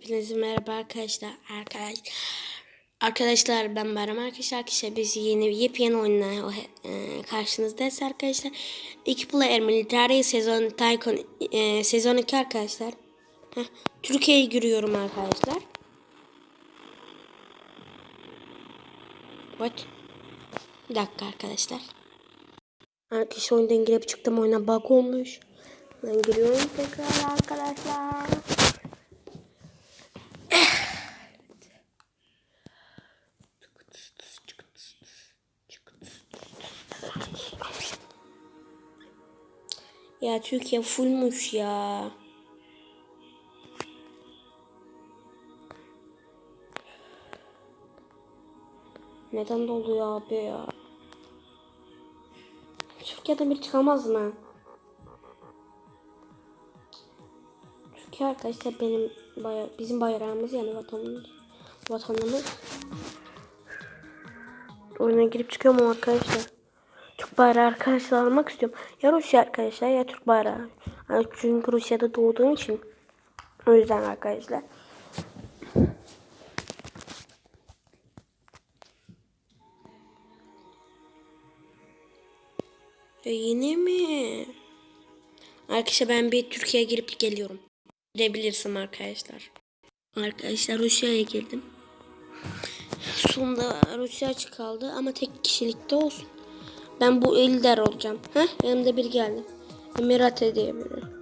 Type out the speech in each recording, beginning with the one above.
Hepinize merhaba arkadaşlar. Arkadaş, arkadaşlar ben Bayram arkadaşlar. Arkadaşlar biz yeni yepyeni oyunla e, karşınızdayız arkadaşlar. İki Player Military sezon Tycoon e, sezon 2 arkadaşlar. Heh, Türkiye'ye giriyorum arkadaşlar. What? Bir dakika arkadaşlar. Arkadaşlar oyundan girip çıktım oyuna bug olmuş. Ben giriyorum tekrar arkadaşlar. Ya Türkiye fullmuş ya. Neden doluyor abi ya? Türkiye'den bir çıkamaz mı? Türkiye arkadaşlar benim baya bizim bayrağımız yani vatanımız vatanımız. Oyuna girip çıkıyorum arkadaşlar. Türk bayrağı arkadaşlar almak istiyorum. Ya Rusya arkadaşlar ya Türk bayrağı. Yani çünkü Rusya'da doğduğum için. O yüzden arkadaşlar. Ya yine mi? Arkadaşlar ben bir Türkiye'ye girip geliyorum. Girebilirsem arkadaşlar. Arkadaşlar Rusya'ya girdim. Sonunda Rusya açık kaldı ama tek kişilikte olsun. Ben bu Elder olacağım. Heh yanımda biri geldi. Emirate diye biri.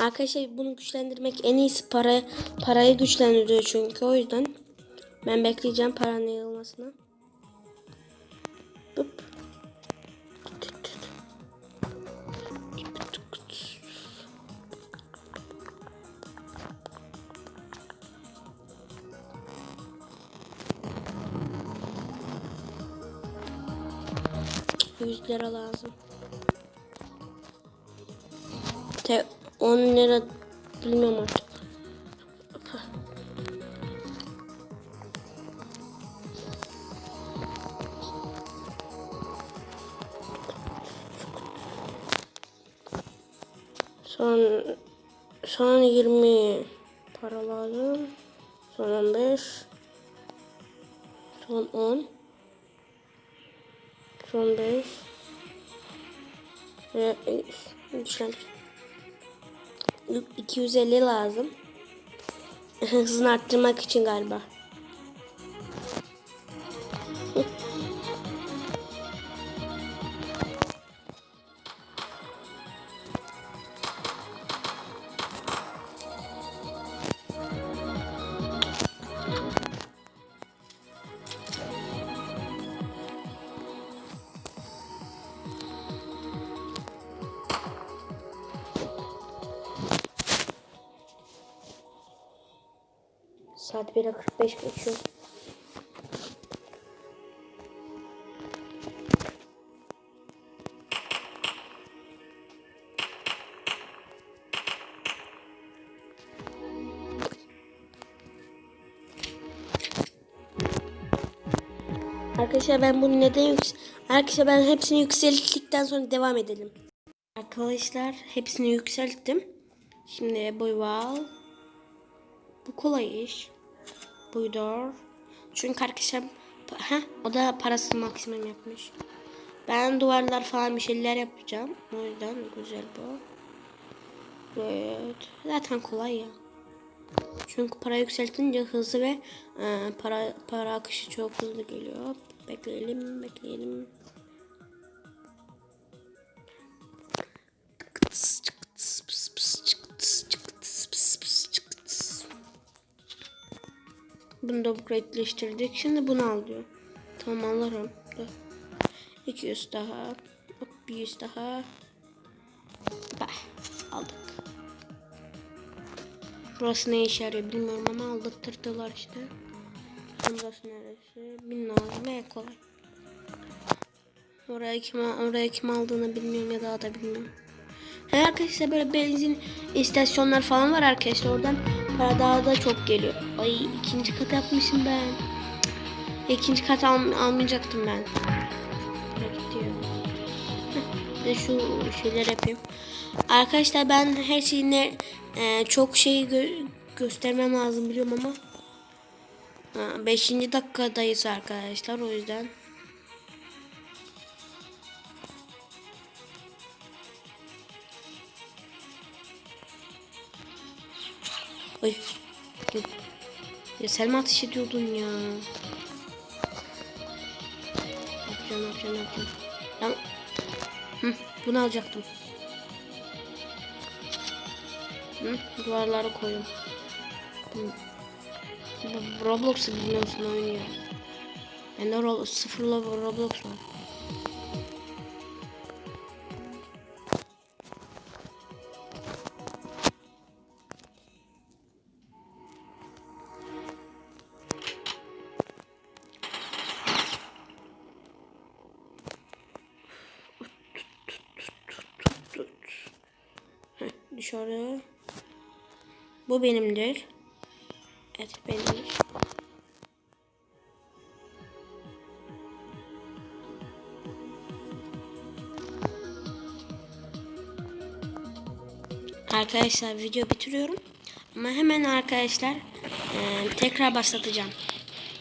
Arkadaşlar bunu güçlendirmek en iyisi para parayı güçlendiriyor çünkü o yüzden ben bekleyeceğim paranın yayılmasını. Bıp. 100 lira lazım. Te 10 lira bilmiyorum artık. Son son 20 para lazım. Son 15. Son 10 son 5 ve güçlendir. 250 lazım. Hızını arttırmak için galiba. Saat 1'e 45 geçiyor. Arkadaşlar ben bunu neden yüks Arkadaşlar ben hepsini yükselttikten sonra devam edelim. Arkadaşlar hepsini yükselttim. Şimdi boyu al. Bu kolay iş. Buydur. Çünkü arkadaşlar ha o da parasını maksimum yapmış. Ben duvarlar falan bir şeyler yapacağım. O yüzden güzel bu. Evet. Zaten kolay ya. Çünkü para yükseltince hızlı ve e, para para akışı çok hızlı geliyor. Bekleyelim, bekleyelim. Bunu da upgrade'leştirdik. Şimdi bunu al diyor. Tamam alırım. Dur. 200 daha. Hop, 100 daha. Bah, aldık. Burası ne işe yarıyor bilmiyorum ama aldırtırdılar işte. Burası neresi? Lazım ve kolay. Oraya kim, oraya kim aldığını bilmiyorum ya daha da bilmiyorum. He arkadaşlar böyle benzin istasyonlar falan var arkadaşlar oradan daha da çok geliyor. Ay ikinci kat yapmışım ben. İkinci kat al, almayacaktım ben. Para gidiyor. Heh, Ve şu şeyler yapayım. Arkadaşlar ben her şeyine e, çok şey gö- göstermem lazım biliyorum ama 5. dakikadayız arkadaşlar o yüzden. Ay. Ya, Selma ateş ediyordun ya. Yapacağım, yapacağım, yapacağım. Tamam. Hı, bunu alacaktım. Hı, duvarları koyun. Roblox'u bilmiyorsun oynuyor. Bende Ro sıfırla Roblox var. Dışarı. Bu benimdir. Evet benimdir. Arkadaşlar video bitiriyorum. Ama hemen arkadaşlar eee, tekrar başlatacağım.